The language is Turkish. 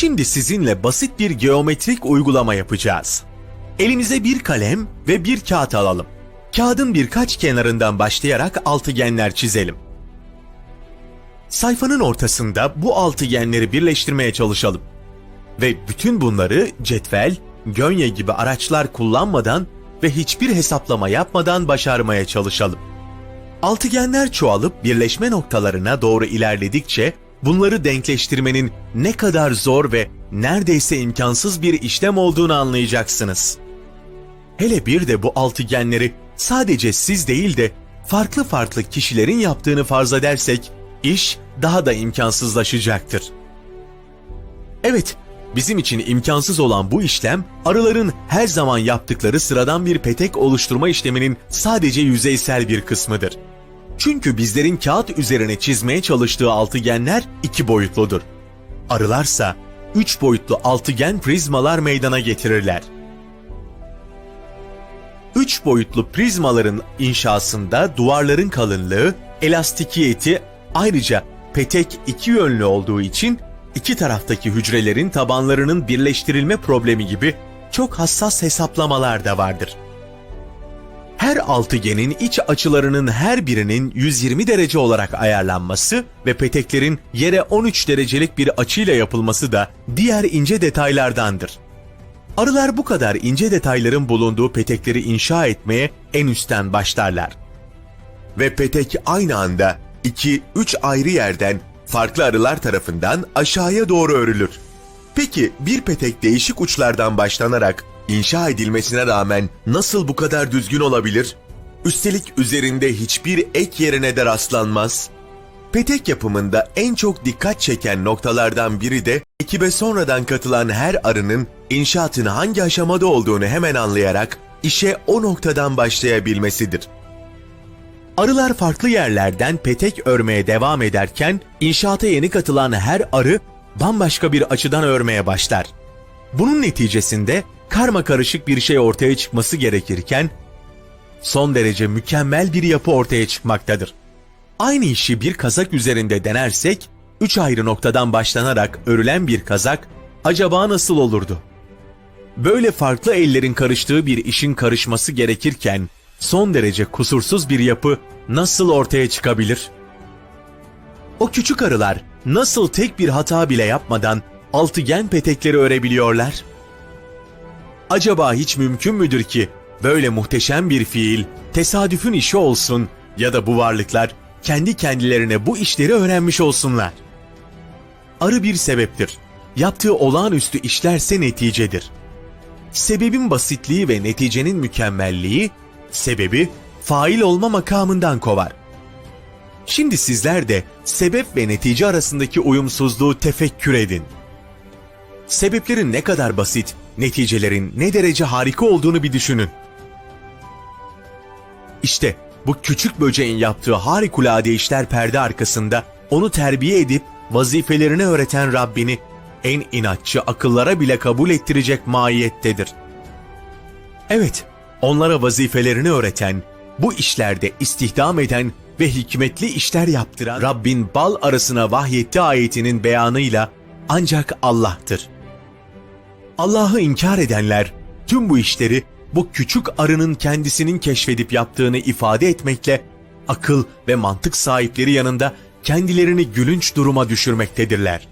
Şimdi sizinle basit bir geometrik uygulama yapacağız. Elinize bir kalem ve bir kağıt alalım. Kağıdın birkaç kenarından başlayarak altıgenler çizelim. Sayfanın ortasında bu altıgenleri birleştirmeye çalışalım. Ve bütün bunları cetvel, gönye gibi araçlar kullanmadan ve hiçbir hesaplama yapmadan başarmaya çalışalım. Altıgenler çoğalıp birleşme noktalarına doğru ilerledikçe bunları denkleştirmenin ne kadar zor ve neredeyse imkansız bir işlem olduğunu anlayacaksınız. Hele bir de bu altıgenleri sadece siz değil de farklı farklı kişilerin yaptığını farz edersek iş daha da imkansızlaşacaktır. Evet, bizim için imkansız olan bu işlem arıların her zaman yaptıkları sıradan bir petek oluşturma işleminin sadece yüzeysel bir kısmıdır. Çünkü bizlerin kağıt üzerine çizmeye çalıştığı altıgenler iki boyutludur. Arılarsa üç boyutlu altıgen prizmalar meydana getirirler. Üç boyutlu prizmaların inşasında duvarların kalınlığı, elastikiyeti ayrıca petek iki yönlü olduğu için iki taraftaki hücrelerin tabanlarının birleştirilme problemi gibi çok hassas hesaplamalar da vardır. Her altıgenin iç açılarının her birinin 120 derece olarak ayarlanması ve peteklerin yere 13 derecelik bir açıyla yapılması da diğer ince detaylardandır. Arılar bu kadar ince detayların bulunduğu petekleri inşa etmeye en üstten başlarlar. Ve petek aynı anda 2-3 ayrı yerden farklı arılar tarafından aşağıya doğru örülür. Peki bir petek değişik uçlardan başlanarak inşa edilmesine rağmen nasıl bu kadar düzgün olabilir? Üstelik üzerinde hiçbir ek yerine de rastlanmaz. Petek yapımında en çok dikkat çeken noktalardan biri de ekibe sonradan katılan her arının inşaatın hangi aşamada olduğunu hemen anlayarak işe o noktadan başlayabilmesidir. Arılar farklı yerlerden petek örmeye devam ederken inşaata yeni katılan her arı bambaşka bir açıdan örmeye başlar. Bunun neticesinde karma karışık bir şey ortaya çıkması gerekirken son derece mükemmel bir yapı ortaya çıkmaktadır. Aynı işi bir kazak üzerinde denersek üç ayrı noktadan başlanarak örülen bir kazak acaba nasıl olurdu? Böyle farklı ellerin karıştığı bir işin karışması gerekirken son derece kusursuz bir yapı nasıl ortaya çıkabilir? O küçük arılar nasıl tek bir hata bile yapmadan altıgen petekleri örebiliyorlar? Acaba hiç mümkün müdür ki böyle muhteşem bir fiil tesadüfün işi olsun ya da bu varlıklar kendi kendilerine bu işleri öğrenmiş olsunlar? Arı bir sebeptir. Yaptığı olağanüstü işlerse neticedir. Sebebin basitliği ve neticenin mükemmelliği sebebi fail olma makamından kovar. Şimdi sizler de sebep ve netice arasındaki uyumsuzluğu tefekkür edin. Sebeplerin ne kadar basit, neticelerin ne derece harika olduğunu bir düşünün. İşte bu küçük böceğin yaptığı harikulade işler perde arkasında onu terbiye edip vazifelerini öğreten Rabbini en inatçı akıllara bile kabul ettirecek mahiyettedir. Evet, onlara vazifelerini öğreten, bu işlerde istihdam eden ve hikmetli işler yaptıran Rabbin bal arasına vahyetti ayetinin beyanıyla ancak Allah'tır. Allah'ı inkar edenler tüm bu işleri bu küçük arının kendisinin keşfedip yaptığını ifade etmekle akıl ve mantık sahipleri yanında kendilerini gülünç duruma düşürmektedirler.